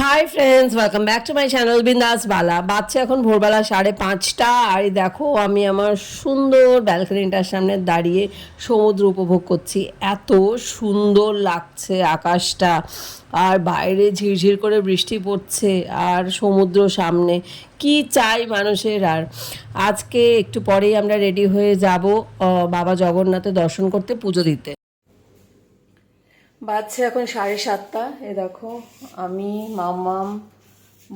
Hi friends welcome back to my channel Bindas Bala বাচ্চা এখন ভোরবেলা সাড়ে পাঁচটা। আর দেখো, আমি আমার সুন্দর ব্যালকনিটার সামনে দাঁড়িয়ে সমুদ্র উপভোগ করছি। এত সুন্দর লাগছে আকাশটা। আর বাইরে ঝিরঝির করে বৃষ্টি পড়ছে আর সমুদ্র সামনে। কি চাই মানুষের আর। আজকে একটু পরেই আমরা রেডি হয়ে যাব বাবা জগন্নাথের দর্শন করতে পুজো দিতে। বাজছে এখন সাড়ে সাতটা। এ দেখো, আমি, মামাম,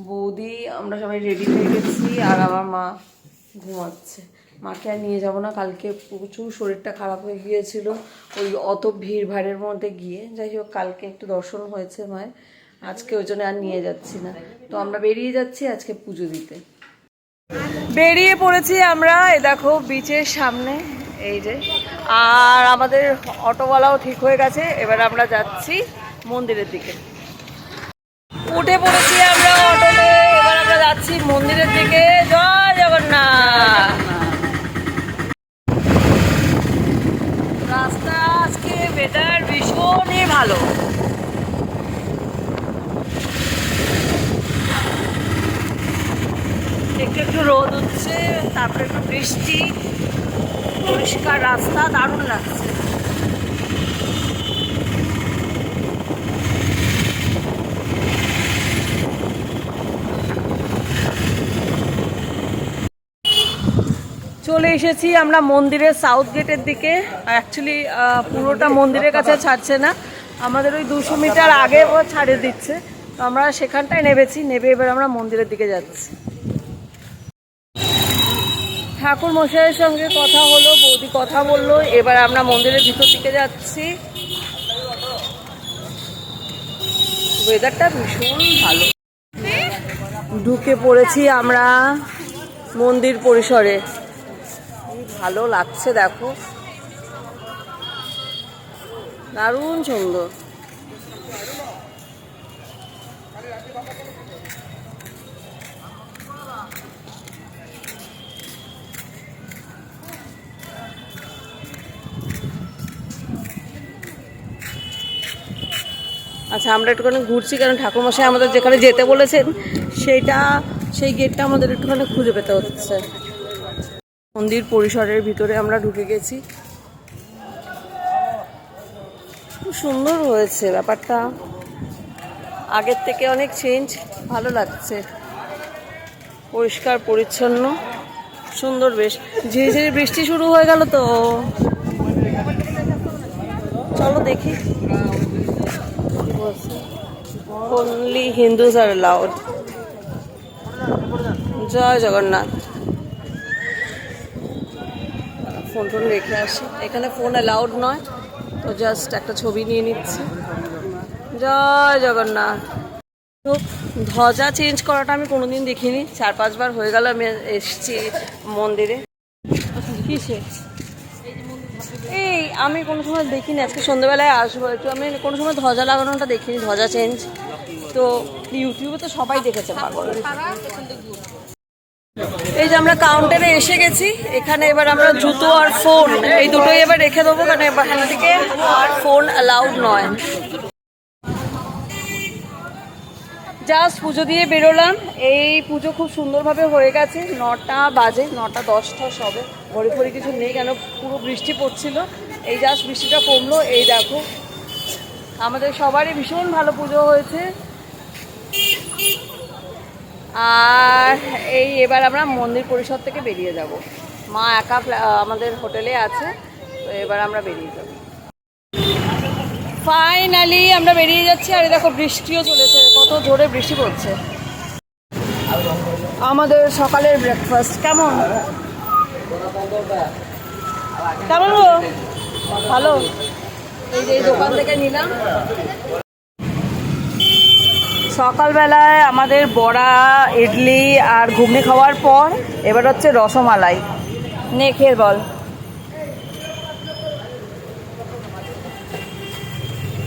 বৌদি, আমরা সবাই রেডি হয়ে গেছি আর আমার মা ঘুমাচ্ছে। মাকে আর নিয়ে যাব না, কালকে প্রচুর শরীরটা খারাপ হয়ে গিয়েছিল। ওই অত ভিড় ভাড়ের মধ্যে গিয়ে। যাই হোক, কালকে একটু দর্শন হয়েছে মায়ের। আজকে ওই জন্য আর নিয়ে যাচ্ছি না। তো আমরা বেরিয়ে যাচ্ছি আজকে পুজো দিতে। বেরিয়ে পড়েছি আমরা, এ দেখো বিচের সামনে। এই যে। আর আমাদের অটোওয়ালাও ঠিক হয়ে গেছে। এবার আমরা যাচ্ছি মন্দিরের দিকে। উঠে পড়েছি আমরা অটোতে। এবার আমরা যাচ্ছি মন্দিরের দিকে। জয় জগন্নাথ। রাস্তা আজকে ওয়েদার ভীষণই ভালো। একটু একটু রোদ হচ্ছে তারপরে একটু বৃষ্টি। পরিষ্কার রাস্তা দারুণ লাগছে। চলে এসেছি আমরা মন্দিরের সাউথ গেটের দিকে। অ্যাকচুয়ালি পুরোটা মন্দিরের কাছে ছাড়ছে না। আমাদের ওই দুশো মিটার আগে ও ছাড়ে দিচ্ছে। তো আমরা সেখানটায় নেবেছি নেবে এবার আমরা মন্দিরের দিকে যাচ্ছি। ঠাকুর মশাইয়ের সঙ্গে কথা হলো, বৌদি কথা বলল। এবার আমরা মন্দিরের ভিতর দিকে যাচ্ছি। ওয়েদারটা ভীষণ ভালো। ঢুকে পড়েছি আমরা মন্দির পরিসরে। ভালো লাগছে দেখো। দারুণ সুন্দর। আচ্ছা আমরা একটুখানি ঘুরছি, কারণ ঠাকুরমশাই আমাদের যেখানে যেতে বলেছেন, সেইটা, সেই গেটটা আমাদের একটুখানি খুঁজে পেতে হচ্ছে। মন্দির পরিসরের ভিতরে আমরা ঢুকে গেছি। খুব সুন্দর হয়েছে ব্যাপারটা। আগের থেকে অনেক চেঞ্জ ভালো লাগছে। পরিষ্কার, পরিচ্ছন্ন, সুন্দর বেশ। ঝিরিঝিরি বৃষ্টি শুরু হয়ে গেল তো? চলো দেখি। Only Hindus are allowed Jai Jagannath phone tone রেখে আসি। এখানে ফোন অ্যালাউড নয়। তো জাস্ট একটা ছবি নিয়ে নিচ্ছি। জয় জগন্নাথ ধ্বজা চেঞ্জ করাটা আমি কোনোদিন দেখিনি। চার পাঁচবার হয়ে গেল আমি এসছি মন্দিরে। কিসে এই, আমি কোনো সময় দেখিনি, আজকে সন্ধ্যেবেলায় আসব। একটু আমি কোনো সময় ধ্বজা লাগানোটা দেখিনি, ধ্বজা চেঞ্জ তো ইউটিউবে তো সবাই দেখেছে পাগল। এই যে আমরা কাউন্টারে এসে গেছি, এখানে এবার আমরা জুতো আর ফোন এই দুটোই এবার রেখে দেবো, কারণ এবার থেকে আর ফোন অ্যালাউড নয়। জাস্ট পুজো দিয়ে বেরোলাম। এই পুজো খুব সুন্দরভাবে হয়ে গেছে। নটা বাজে, নটা দশটা সবে। ঘরে ফড়ি কিছু নেই, কেন পুরো বৃষ্টি পড়ছিল। এই জাস্ট বৃষ্টিটা কমলো। এই দেখো, আমাদের সবারই ভীষণ ভালো পুজো হয়েছে। আর এই এবার আমরা মন্দির পরিষদ থেকে বেরিয়ে যাব। মা একা আমাদের হোটেলে আছে। তো এবার আমরা বেরিয়ে যাব। ফাইনালি আমরা বেরিয়ে যাচ্ছি আর দেখো বৃষ্টিও চলেছে। কত জোরে বৃষ্টি পড়ছে। আমাদের সকালের ব্রেকফাস্ট কেমন? কেমন গো? ভালো। এই যে দোকান থেকে নিলাম। সকালবেলায় আমাদের বড়া, ইডলি আর ঘুগনি খাওয়ার পর, এবার হচ্ছে রসমালাই। নে, খেয়ে বল।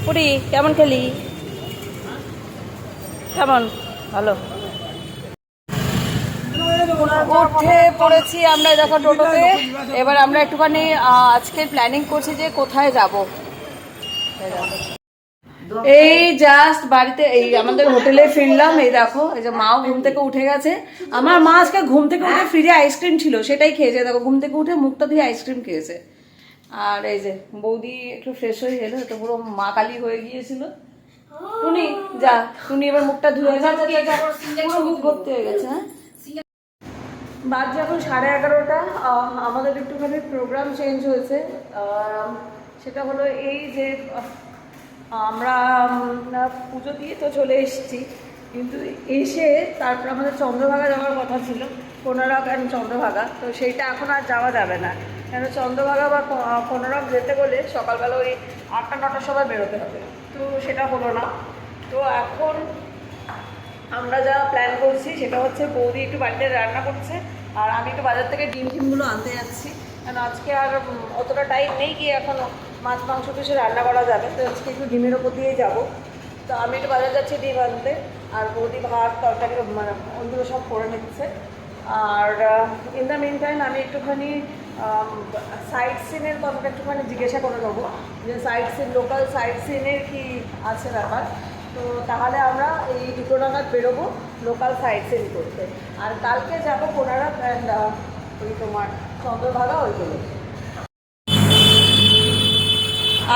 পুরি, কেমন খেলি? কেমন? ভালো। উঠে পড়েছি আমরা দেখো টোটোতে। এবার আমরা একটুখানি আজকে প্ল্যানিং করছি যে কোথায় যাব। এই জাস্ট বাড়িতে এই আমাদের হোটেলে ফিরলাম, এই দেখো, এই যে মাও ঘুম থেকে উঠে গেছে। আমার মা আজকে ঘুম থেকে উঠে ফ্রিজে আইসক্রিম ছিল, সেটাই খেয়েছে। দেখো, ঘুম থেকে উঠে মুখটা দিয়ে আইসক্রিম খেয়েছে। আর এই যে বৌদি একটু ফ্রেশ হয়ে এলো তো পুরো মা কালি হয়ে গিয়েছিল। টুনি যা টুনি এবার মুখটা ধুয়ে যা যা, যা। পুরো মুখ ভর্তি হয়ে গেছে হ্যাঁ? বাজে এখন সাড়ে এগারোটা আমাদের একটুখানি প্রোগ্রাম চেঞ্জ হয়েছে। সেটা হলো এই যে আমরা পুজো দিয়ে তো চলে এসেছি কিন্তু এসে তারপর আমাদের চন্দ্রভাগা যাওয়ার কথা ছিল কোনারক অ্যান্ড চন্দ্রভাগা তো সেইটা এখন আর যাওয়া যাবে না। কেন চন্দ্রভাগা বা কো- আহ, যেতে গেলে সকালবেলা ওই আটটা নটার সময় বেরোতে হবে। তো সেটা হলো না। তো এখন আমরা যা প্ল্যান করছি সেটা হচ্ছে বৌদি একটু বাড়িতে রান্না করছে আর আমি একটু বাজার থেকে ডিম টিমগুলো আনতে যাচ্ছি। কারণ আজকে আর অতটা টাইম নেই কি এখন মাছ মাংস কিছু রান্না করা যাবে। তো আজকে একটু ডিমের ওপর দিয়েই যাব। তো আমি একটু বাজার যাচ্ছি ডিম আনতে আর বৌদি ভাত তরকারি মানে ওগুলো সব করে নিচ্ছে। আর ইন দ্য মিন টাইম আমি একটুখানি সাইড সিনের কথাটা একটুখানি জিজ্ঞাসা করে নেব। যে সাইট সিন লোকাল সাইট সিনের কি আছে ব্যাপার? তো তাহলে আমরা এই দুটো নাগাদ বেরোবো লোকাল সাইট সিন করতে। আর কালকে যাব কোনারক অ্যান্ড ওই তোমার চন্দ্রভাগা ওইগুলো।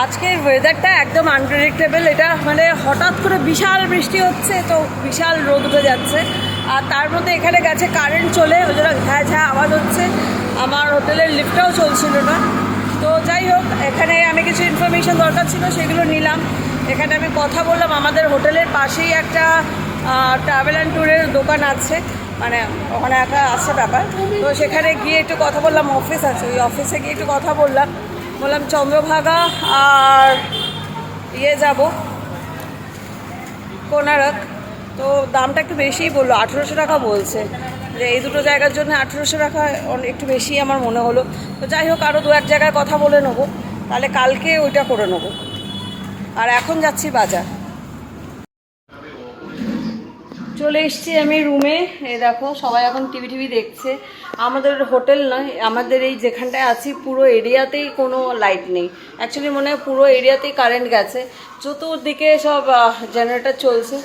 আজকের ওয়েদারটা একদম আনপ্রেডিক্টেবল এটা মানে হঠাৎ করে বিশাল বৃষ্টি হচ্ছে, তো বিশাল রোদ উঠে যাচ্ছে। আর তার মধ্যে এখানে গেছে কারেন্ট চলে, ওই জন্য ঘ্যা ঝ্যা আওয়াজ হচ্ছে। আমার হোটেলের লিফটটাও চলছিল না। তো যাই হোক, এখানে আমি কিছু ইনফরমেশন দরকার ছিল, সেগুলো নিলাম। এখানে আমি কথা বললাম, আমাদের হোটেলের পাশেই একটা ট্রাভেল অ্যান্ড ট্যুরের দোকান আছে। মানে ওখানে একটা আছে ব্যাপার। তো সেখানে গিয়ে একটু কথা বললাম অফিস আছে, ওই অফিসে গিয়ে একটু কথা বললাম। বললাম, চন্দ্রভাগা আর ইয়ে যাব। কোনারক। তো দামটা একটু বেশিই বলল, আঠেরোশো টাকা বলছে। যে এই দুটো জায়গার জন্য আঠেরোশো টাকা একটু বেশি আমার মনে হলো। তো যাই হোক আরও দু এক জায়গায় কথা বলে নেব। তাহলে কালকে ওইটা করে নেব। আর এখন যাচ্ছি বাজার। চলে এসেছি আমি রুমে। এই দেখো, সবাই এখন টিভি টিভি দেখছে। আমাদের হোটেল নয়, আমাদের এই যেখানটায় আছি, পুরো এরিয়াতেই কোনো লাইট নেই। অ্যাকচুয়ালি মনে হয় পুরো এরিয়াতেই কারেন্ট গেছে। চতুর্দিকে সব জেনারেটার চলছে।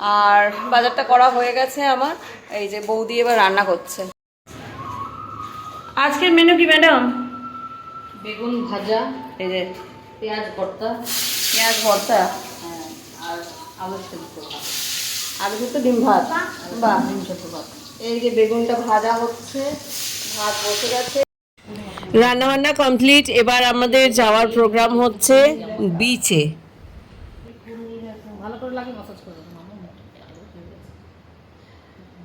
আর বাজারটা করা হয়ে গেছে আমার। এই যে বৌদি এবার রান্না করছে। আজকের মেনু কি ম্যাডাম বেগুন ভাজা এই যে। পেঁয়াজ ভর্তা। পেঁয়াজ ভর্তা? হ্যাঁ, আর আলু সেদ্ধ ভাত। আলু তো ডিম ভাত? বাহ। ডিম সেদ্ধ ভাত। এই যে বেগুনটা ভাজা হচ্ছে ভাত বসে গেছে। রান্না বান্না কমপ্লিট এবার আমাদের যাওয়ার প্রোগ্রাম হচ্ছে বিচে ভালো করে লাগে মাসাজ করে দেবো আমার মুখটা আলু হয়ে গেছে।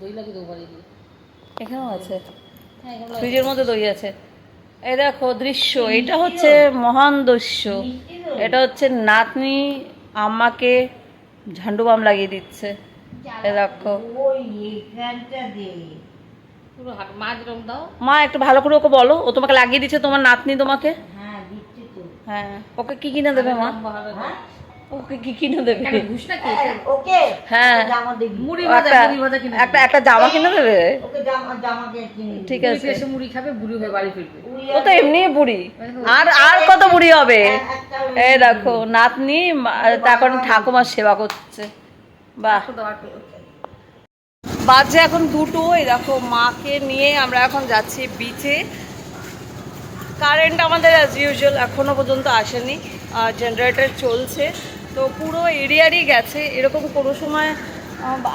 দই লাগে দুবারই দিয়ে এখানেও আছে। হ্যাঁ ফ্রিজের মধ্যে দই আছে। এই দেখো দৃশ্য এটা হচ্ছে মহান দৃশ্য। এটা হচ্ছে নাতনি আমাকে ঝান্ডু বাম লাগিয়ে দিচ্ছে। এ দেখো। মা একটু ভালো করে ওকে বলো। ও তোমাকে লাগিয়ে দিচ্ছে তোমার নাতনি তোমাকে? হ্যাঁ ওকে কি কিনে দেবে মা। ওকে কি কিনে দেবে? ওকে হ্যাঁ। মুড়ি ভাজা একটা মুড়ি ভাজা কিনে একটা একটা জামা কিনে দেবে? ওকে জামা জামাকে কিনে ঠিক আছে। এসে মুড়ি খাবে বুড়ি হয়ে বাড়ি ফিরবে। ও তো এমনি বুড়ি। আর আর কত বুড়ি হবে? এই দেখো নাতনি এখন ঠাকুমার সেবা করছে। বাহ। বাজে এখন দুটো এই দেখো মাকে নিয়ে আমরা এখন যাচ্ছি বিচে। কারেন্ট আমাদের অ্যাজ ইউজুয়াল এখনও পর্যন্ত আসেনি। জেনারেটর চলছে। তো পুরো এরিয়ারই গেছে, এরকম কোনো সময়,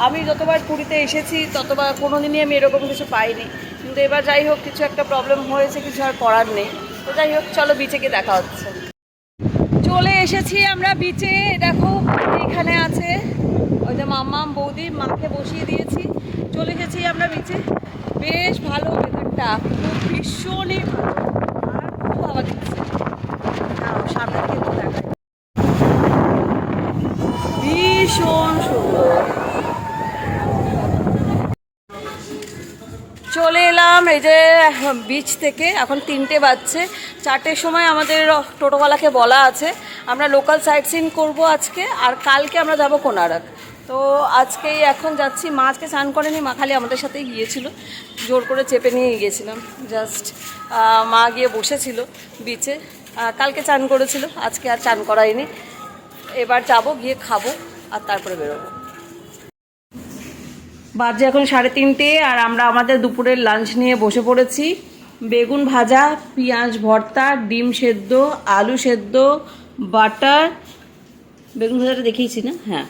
আমি যতবার পুরীতে এসেছি ততবার কোনো দিনই আমি এরকম কিছু পাইনি। কিন্তু এবার যাই হোক, কিছু একটা প্রবলেম হয়েছে, কিছু আর করার নেই। তো যাই হোক, চলো বিচে গিয়ে দেখা হচ্ছে। চলে এসেছি আমরা বিচে দেখো এখানে আছে ওই যে মাম্মাম বৌদি, মাকে বসিয়ে দিয়েছি। চলে এসেছি আমরা বিচে বেশ ভালো ওয়েদারটা ভীষণই ভালো। আর খুব দিচ্ছে সামনে থেকে একটু দেখাই। ভীষণ চলে এলাম এই যে বিচ থেকে। এখন তিনটে বাজছে। চারটের সময় আমাদের টোটোওয়ালাকে বলা আছে। আমরা লোকাল সাইট সিন করব আজকে, আর কালকে আমরা যাব কোনারক। তো আজকেই এখন যাচ্ছি। মা আজকে স্নান করেনি, মা খালি আমাদের সাথেই গিয়েছিল। জোর করে চেপে নিয়ে গিয়েছিলাম। জাস্ট মা গিয়ে বসেছিল বিচে কালকে চান করেছিল, আজকে আর চান করায়নি। এবার যাব, গিয়ে খাব। আর তারপরে বেরোবো। বাজে এখন সাড়ে তিনটে আর আমরা আমাদের দুপুরের লাঞ্চ নিয়ে বসে পড়েছি। বেগুন ভাজা পেঁয়াজ ভর্তা ডিম সেদ্ধ আলু সেদ্ধ বাটার। বেগুন ভাজাটা দেখিয়েছি না? হ্যাঁ।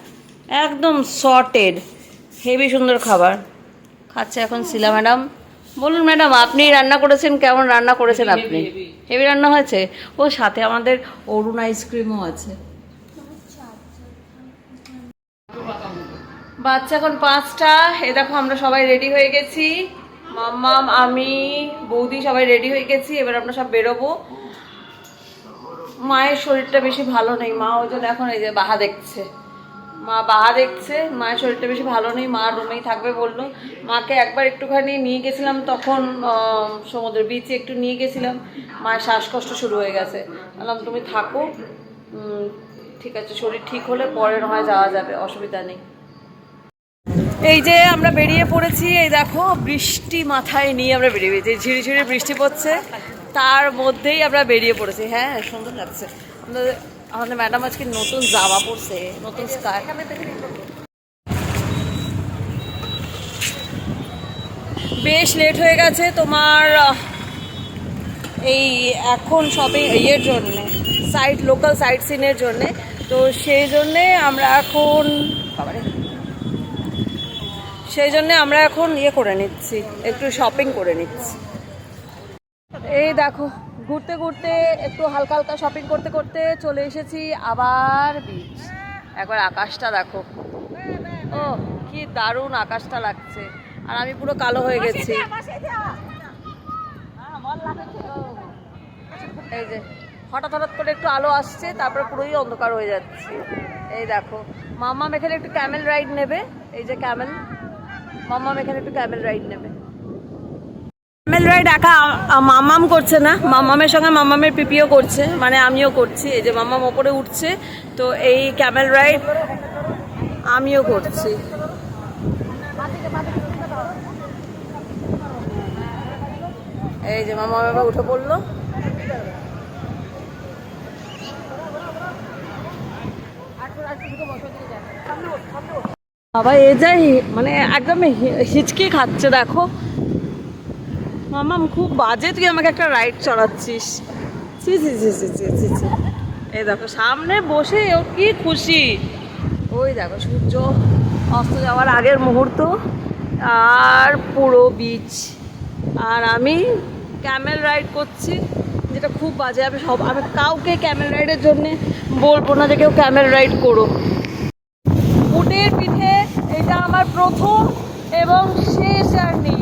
একদম সর্টেড হেভি সুন্দর খাবার। খাচ্ছে এখন শিলা ম্যাডাম। বলুন ম্যাডাম আপনি রান্না করেছেন? কেমন রান্না করেছেন আপনি? হেভি রান্না হয়েছে? ও সাথে আমাদের অরুণ আইসক্রিমও আছে। বাচ্চা এখন পাঁচটা। এ দেখো, আমরা সবাই রেডি হয়ে গেছি। মাম্মাম, আমি, বৌদি সবাই রেডি হয়ে গেছি, এবার আমরা সব বেরোবো। মায়ের শরীরটা বেশি ভালো নেই, মা ওই জন্য এখন এই যে বাহা দেখছে। মা বাহা দেখছে, মায়ের শরীরটা বেশি ভালো নেই, মা রুমেই থাকবে বলল। মাকে একবার একটুখানি নিয়ে গেছিলাম, তখন সমুদ্র বিচে একটু নিয়ে গেছিলাম। মায়ের শ্বাসকষ্ট শুরু হয়ে গেছে। বললাম, তুমি থাকো। ঠিক আছে, শরীর ঠিক হলে পরে হয় যাওয়া যাবে, অসুবিধা নেই। এই যে আমরা বেরিয়ে পড়েছি, এই দেখো, বৃষ্টি মাথায় নিয়ে আমরা বেরিয়ে পড়েছি ঝিরি ঝিরি বৃষ্টি পড়ছে, তার মধ্যেই আমরা বেরিয়ে পড়েছি। হ্যাঁ সুন্দর লাগছে। আমাদের আমাদের ম্যাডাম আজকে নতুন জামা পরছে, নতুন স্কার্ট। বেশ লেট হয়ে গেছে তোমার এই এখন শপিং ইয়ের জন্যে সাইট লোকাল সাইট সিনের জন্যে। তো সেই জন্যে আমরা এখন সেই জন্য আমরা এখন ইয়ে করে নিচ্ছি একটু শপিং করে নিচ্ছি। এই দেখো ঘুরতে ঘুরতে একটু হালকা হালকা শপিং করতে করতে চলে এসেছি আবার বিচ একবার আকাশটা দেখো। ও কি দারুণ আকাশটা লাগছে। আর আমি পুরো কালো হয়ে গেছি। এই যে হঠাৎ হঠাৎ করে একটু আলো আসছে তারপরে পুরোই অন্ধকার হয়ে যাচ্ছে। এই দেখো মাম্মাম এখানে একটু ক্যামেল রাইড নেবে। এই যে ক্যামেল মাম্মাম এখানে একটু ক্যামেল রাইড নেবে। ক্যামেল রাইড একা মাম্মাম করছে না। মাম্মামের সঙ্গে মাম্মামের পিপিও করছে মানে আমিও করছি। এই যে মাম্মাম ওপরে উঠছে, তো এই ক্যামেল রাইড আমিও করছি। এই যে মামা বাবা উঠে পড়ল। বাবা, এ যাই মানে একদম হিচকি খাচ্ছে, দেখো। মামাম খুব বাজে, তুই আমাকে একটা রাইড চড়াচ্ছিস। ছি ছি ছি ছি ছি ছি ছি। এই দেখো, সামনে বসে ও কি খুশি। ওই দেখো, সূর্য অস্ত যাওয়ার আগের মুহূর্ত, আর পুরো বিচ আর আমি ক্যামেল রাইড করছি, যেটা খুব বাজে, আমি সব, আমি কাউকে ক্যামেল রাইডের জন্যে বলব না যে কেউ ক্যামেল রাইড করো উটের পিঠে এটা আমার প্রথম এবং শেষ জার্নি।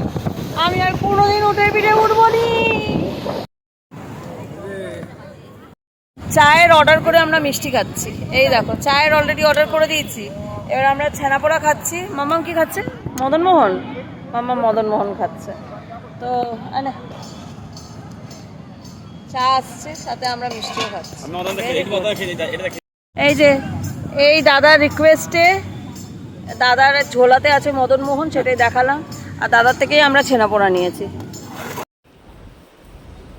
আমি আর কোনোদিন উঠে পিঠে উঠবো নি চায়ের অর্ডার করে আমরা মিষ্টি খাচ্ছি। এই দেখো চায়ের অলরেডি অর্ডার করে দিয়েছি। এবার আমরা ছানাপোড়া খাচ্ছি। মামাম কি খাচ্ছে? মদন মোহন মামা মদন মোহন খাচ্ছে। তো আনে। চা আসছে সাথে আমরা মিষ্টিও খাচ্ছি। এই যে এই দাদার রিকোয়েস্টে দাদার ঝোলাতে আছে মদন মোহন, সেটাই দেখালাম। আর দাদার থেকেই আমরা ছেনাপোড়া নিয়েছি।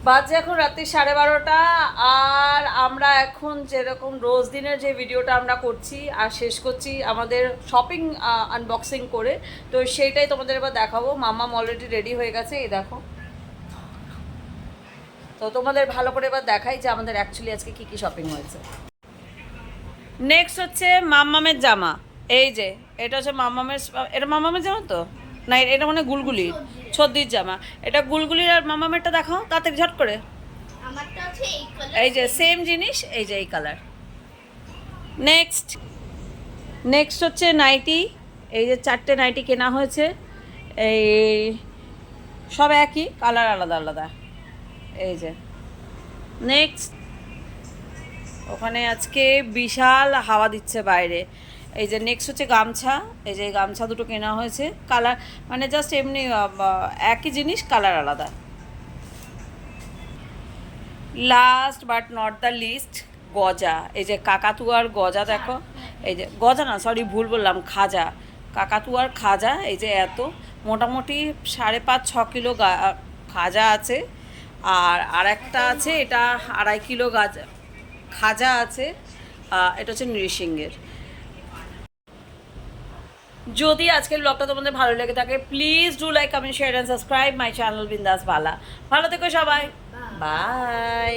বাজে এখন রাত্রি সাড়ে বারোটা, আর আমরা এখন যেরকম রোজ দিনের যে ভিডিওটা আমরা করছি আর শেষ করছি আমাদের শপিং আনবক্সিং করে, তো সেইটাই তোমাদের এবার দেখাবো। মামাম অলরেডি রেডি হয়ে গেছে, এই দেখো। তো তোমাদের ভালো করে এবার দেখাই যে আমাদের অ্যাকচুয়ালি আজকে কি কি শপিং হয়েছে। নেক্সট হচ্ছে মাম্মামের জামা। এই যে এটা হচ্ছে মাম্মামের এটা মাম্মামের জামা তো? না এটা মানে গুলগুলি ছদ্দির জামা। এটা গুলগুলির আর মাম্মামেরটা দেখাও তাতে ঝট করে। এই যে সেম জিনিস এই যে এই কালার নেক্সট নেক্সট হচ্ছে নাইটি। এই যে চারটে নাইটি কেনা হয়েছে। এই সব একই কালার আলাদা আলাদা। এই যে নেক্সট ওখানে আজকে বিশাল হাওয়া দিচ্ছে বাইরে। এই যে নেক্সট হচ্ছে গামছা। এই যে গামছা দুটো কেনা হয়েছে। কালার মানে জাস্ট এমনি একই জিনিস কালার আলাদা। Last but not the least গজা। এই যে কাকাতুয়ার গজা দেখো। এই যে, গজা না সরি ভুল বললাম, খাজা। কাকাতুয়ার খাজা, এই যে এত। মোটামুটি সাড়ে পাঁচ, ছ কিলো খাজা আছে। আর আর একটা আছে, এটা আড়াই কিলো গাজা, খাজা আছে। এটা হচ্ছে নৃসিংহের। যদি আজকের ব্লগটা তোমাদের ভালো লেগে থাকে please do like comment share and subscribe my channel Bindas Bala ভালো থেকো সবাই। বাই